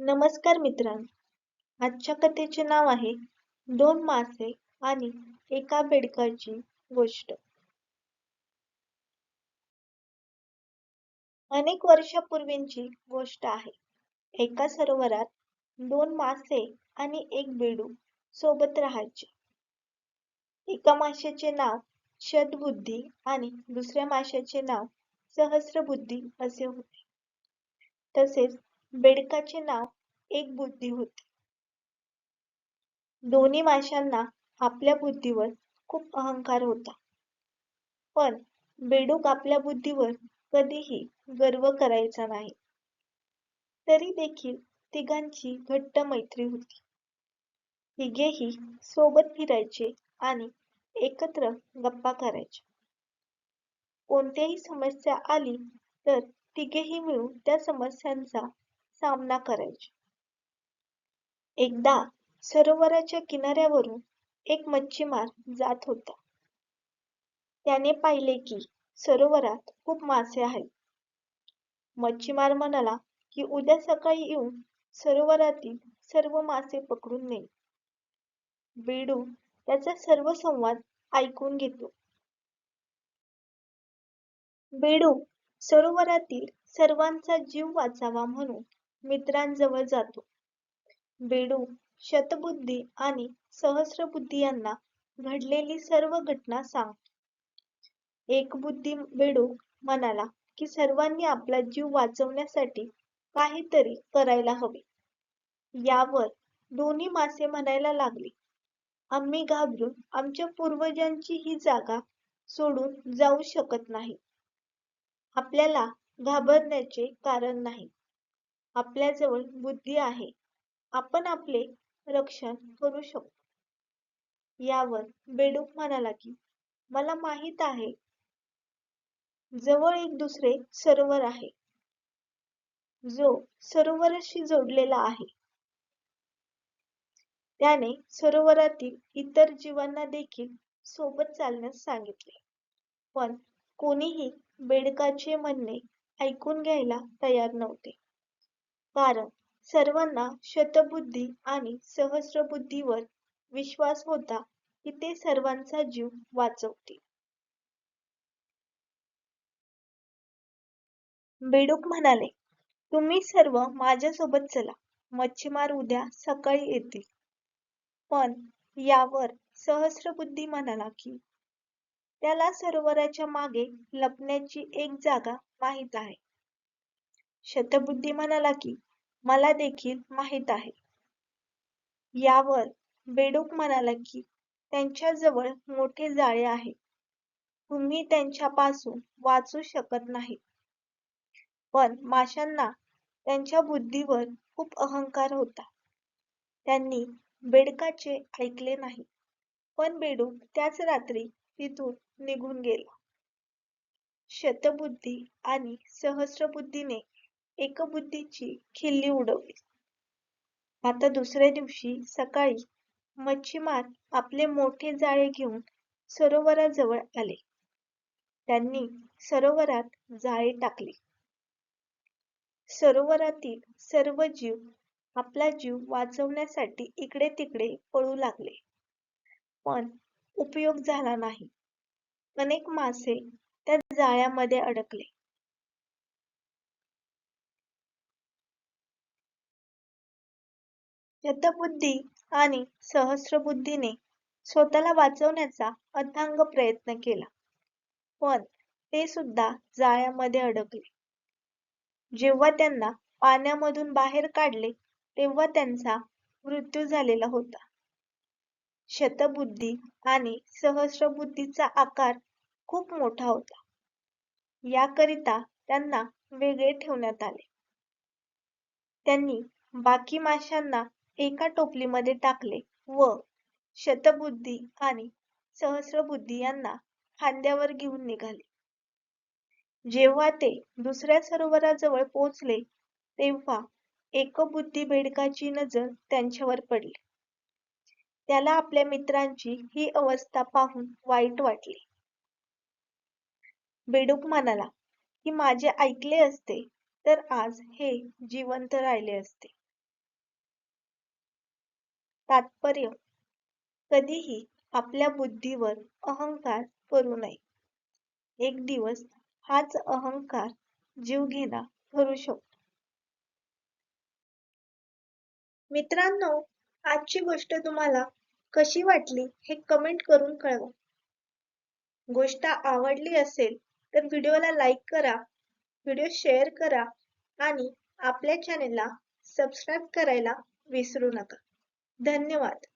नमस्कार मित्रांनो. आजच्या कथेचे नाव आहे दोन मासे आणि एका बेडकाची गोष्ट. अनेक वर्षापूर्वींची गोष्ट आहे. एका सरोवरात दोन मासे आणि एक बेडू सोबत राहायचे. एका माशाचे नाव शतबुद्धी आणि दुसऱ्या माशाचे नाव सहस्रबुद्धी असे होते. तसेच बेडकाचे नाव एक बुद्धी होती. दोन्ही माशांना आपल्या बुद्धीवर खूप अहंकार होता. पण बेडूक आपल्या बुद्धीवर कधीही गर्व करायचा नाही. तरी देखील तिघांची घट्ट मैत्री होती. तिघेही सोबत फिरायचे आणि एकत्र गप्पा करायचे. कोणत्याही समस्या आली तर तिघेही मिळून त्या समस्यांचा सामना करायची. एकदा सरोवराच्या किनाऱ्यावरून एक मच्छीमार जात होता. त्याने पाहिले की सरोवरात खूप मासे आहेत. मच्छीमार म्हणाला की उद्या सकाळी येऊन सरोवरातील सर्व मासे पकडून नेईल बेडू त्याचा सर्व संवाद ऐकून घेतो. बेडू सरोवरातील सर्वांचा जीव वाचावा म्हणून मित्रांजवळ जातो. बेडू शतबुद्धी आणि सहस्रबुद्धी यांना घडलेली सर्व घटना सांगतो एक बुद्धी बेडूक म्हणाला की सर्वांनी आपला जीव वाचवण्यासाठी काहीतरी करायला हवे. यावर दोन्ही मासे म्हणायला लागले. आम्ही घाबरून आमच्या पूर्वजांची ही जागा सोडून जाऊ शकत नाही. आपल्याला घाबरण्याचे कारण नाही. आपल्याजवळ बुद्धी आहे. आपण आपले रक्षण करू शकतो. यावर बेडूक म्हणाला की मला माहीत आहे. जवळ एक दुसरे सरोवर आहे. जो सरोवराशी जोडलेला आहे. त्याने सरोवरातील इतर जीवांना देखील सोबत चालण्यास सांगितले. पण कोणीही बेडकाचे म्हणणे ऐकून घ्यायला तयार नव्हते. कारण सर्वांना शतबुद्धी आणि सहस्त्रबुद्धीवर विश्वास होता की ते सर्वांचा जीव वाचवतील. बेडूक म्हणाले तुम्ही सर्व माझ्यासोबत चला. मच्छीमार उद्या सकाळी येतील. पण यावर सहस्त्रबुद्धी म्हणाला की त्याला सरोवराच्या मागे लपण्याची एक जागा माहीत आहे. शतबुद्धी म्हणाला की मला देखील माहीत आहे. यावर बेडूक म्हणाला की त्यांच्या जवळ मोठे जाळे आहे. तुम्ही त्यांच्यापासून वाचू शकत नाही. पण माशांना त्यांच्या बुद्धीवर खूप अहंकार होता. त्यांनी बेडकाचे ऐकले नाही पण बेडूक त्याच रात्री तिथून निघून गेला. शतबुद्धी आणि सहस्रबुद्धीने एकबुद्धीची खिल्ली उडवली. आता दुसऱ्या दिवशी सकाळी मच्छीमार आपले मोठे जाळे घेऊन सरोवराजवळ आले. त्यांनी सरोवरात जाळे टाकले. सरोवरातील सर्व जीव आपला जीव वाचवण्यासाठी इकडे तिकडे पळू लागले. पण उपयोग झाला नाही. अनेक मासे त्या जाळ्यामध्ये अडकले. शतबुद्धी आणि सहस्रबुद्धीने स्वतःला वाचवण्याचा अथांग प्रयत्न केला. पण ते सुद्धा जाळ्यामध्ये अडकले. जेव्हा त्यांना पाण्यामधून बाहेर काढले तेव्हा त्यांचा मृत्यू झालेला होता. शतबुद्धी आणि सहस्रबुद्धीचा आकार खूप मोठा होता. याकरिता त्यांना वेगळे ठेवण्यात आले. त्यांनी बाकी माशांना एका टोपलीमध्ये टाकले व शतबुद्धी आणि सहस्रबुद्धी यांना खांद्यावर घेऊन निघाले. जेव्हा ते दुसऱ्या सरोवराजवळ पोहोचले तेव्हा एकबुद्धी बेडकाची नजर त्यांच्यावर पडली. त्याला आपल्या मित्रांची ही अवस्था पाहून वाईट वाटले. बेडूक म्हणाला की माझे ऐकले असते तर आज हे जिवंत राहिले असते. तात्पर्य कधीही आपल्या बुद्धीवर अहंकार करू नये. एक दिवस हाच अहंकार जीवघेणा ठरू शकतो. मित्रांनो, आजची गोष्ट तुम्हाला कशी वाटली हे comment करून कळवा. गोष्ट आवडली असेल तर video ला like करा, video share करा आणि आपल्या channel ला subscribe करायला विसरू नका. धन्यवाद.